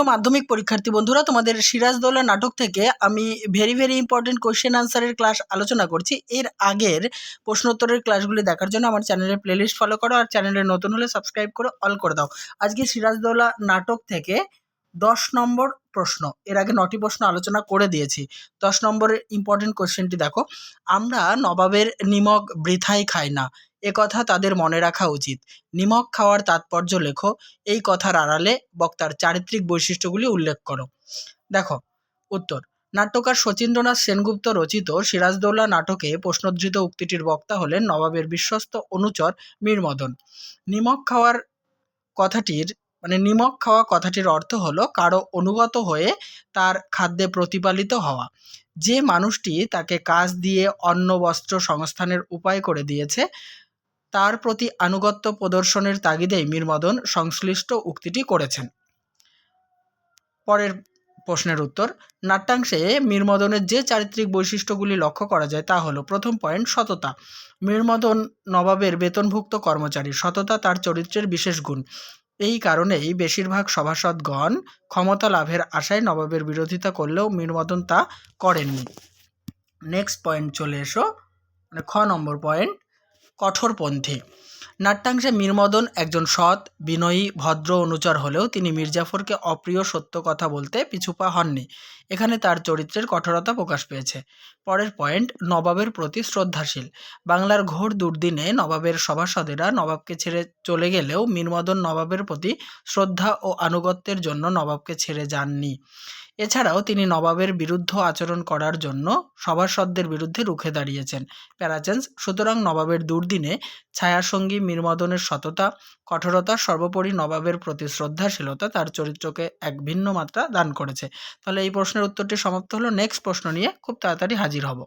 তো মাধ্যমিক পরীক্ষার্থী বন্ধুরা, তোমাদের সিরাজদৌল্লা নাটক থেকে আমি ভেরি ভেরি ইম্পর্টেন্ট কোয়েশ্চেন আনসারের ক্লাস আলোচনা করছি। এর আগের প্রশ্নোত্তরের ক্লাসগুলি দেখার জন্য আমার চ্যানেলের প্লেলিস্ট ফলো করো আর চ্যানেলে নতুন হলে সাবস্ক্রাইব করে অল করে দাও। আজকে সিরাজদৌল্লা নাটক থেকে দশ নম্বর প্রশ্ন। এর আগে নটি প্রশ্ন আলোচনা করে দিয়েছি। দশ নম্বরের ইম্পর্টেন্ট কোয়েশ্চেনটি দেখো। আমরা নবাবের নিমক বৃথাই খাই না। এ কথা তাদের মনে রাখা উচিত। নিমক খাওয়ার তাৎপর্য লেখো। এই কথার আড়ালে বক্তার চারিত্রিক বৈশিষ্ট্যগুলি উল্লেখ করো। দেখো, উত্তর। নাট্যকার শচীন্দ্রনাথ সেনগুপ্ত রচিত সিরাজদৌল্লা নাটকে প্রশ্নোদ্ধৃত উক্তিটির বক্তা হলেন নবাবের বিশ্বস্ত অনুচর মীর মদন নিমক খাওয়ার কথাটির মানে নিমক খাওয়া কথাটির অর্থ হলো কারও অনুগত হয়ে তার খাদ্যে প্রতিপালিত হওয়া। যে মানুষটি তাকে কাজ দিয়ে অন্ন, বস্ত্র সংস্থানের উপায় করে দিয়েছে, তার প্রতি আনুগত্য প্রদর্শনের তাগিদেই মীরমদন সংশ্লিষ্ট উক্তিটি করেছেন। পরের প্রশ্নের উত্তর, নাট্যাংশে মীরমদনের যে চারিত্রিক বৈশিষ্ট্যগুলি লক্ষ্য করা যায় তা হলো, প্রথম পয়েন্ট, সততা। মীরমদন নবাবের বেতনভুক্ত কর্মচারী, সততা তার চরিত্রের বিশেষ গুণ। এই কারণেই বেশিরভাগ সভাসদগণ ক্ষমতা লাভের আশায় নবাবের বিরোধিতা করলেও মীর মদন তা করেননি। নেক্সট পয়েন্ট চলে এসো। মানে খ নম্বর পয়েন্ট কঠোরপন্থী নাট্যাংশে মীরমদন একজন সৎ, বিনয়ী, ভদ্র অনুচর হলেও তিনি মির্জাফরকে অপ্রিয় সত্য কথা বলতে পিছুপা হননি। এখানে তার চরিত্রের কঠোরতা প্রকাশ পেয়েছে। পরের পয়েন্ট, নবাবের প্রতি শ্রদ্ধাশীল। বাংলার ঘোর দুর্দিনে নবাবের সভাসদেরা নবাবকে ছেড়ে চলে গেলেও মীরমদন নবাবের প্রতি শ্রদ্ধা ও আনুগত্যের জন্য নবাবকে ছেড়ে যাননি। এছাড়াও তিনি নবাবের বিরুদ্ধ আচরণ করার জন্য সভাসদদের বিরুদ্ধে রুখে দাঁড়িয়েছেন। প্যারাচেন্স সুতরাং নবাবের দুর্দিনে ছায়াসঙ্গী মীরমদনের সততা, কঠোরতা, সর্বোপরি নবাবের প্রতি শ্রদ্ধাশীলতা তার চরিত্রকে এক ভিন্ন মাত্রা দান করেছে। তাহলে এই প্রশ্নের উত্তরটি সমাপ্ত হলো। নেক্সট প্রশ্ন নিয়ে খুব তাড়াতাড়ি হাজির হব।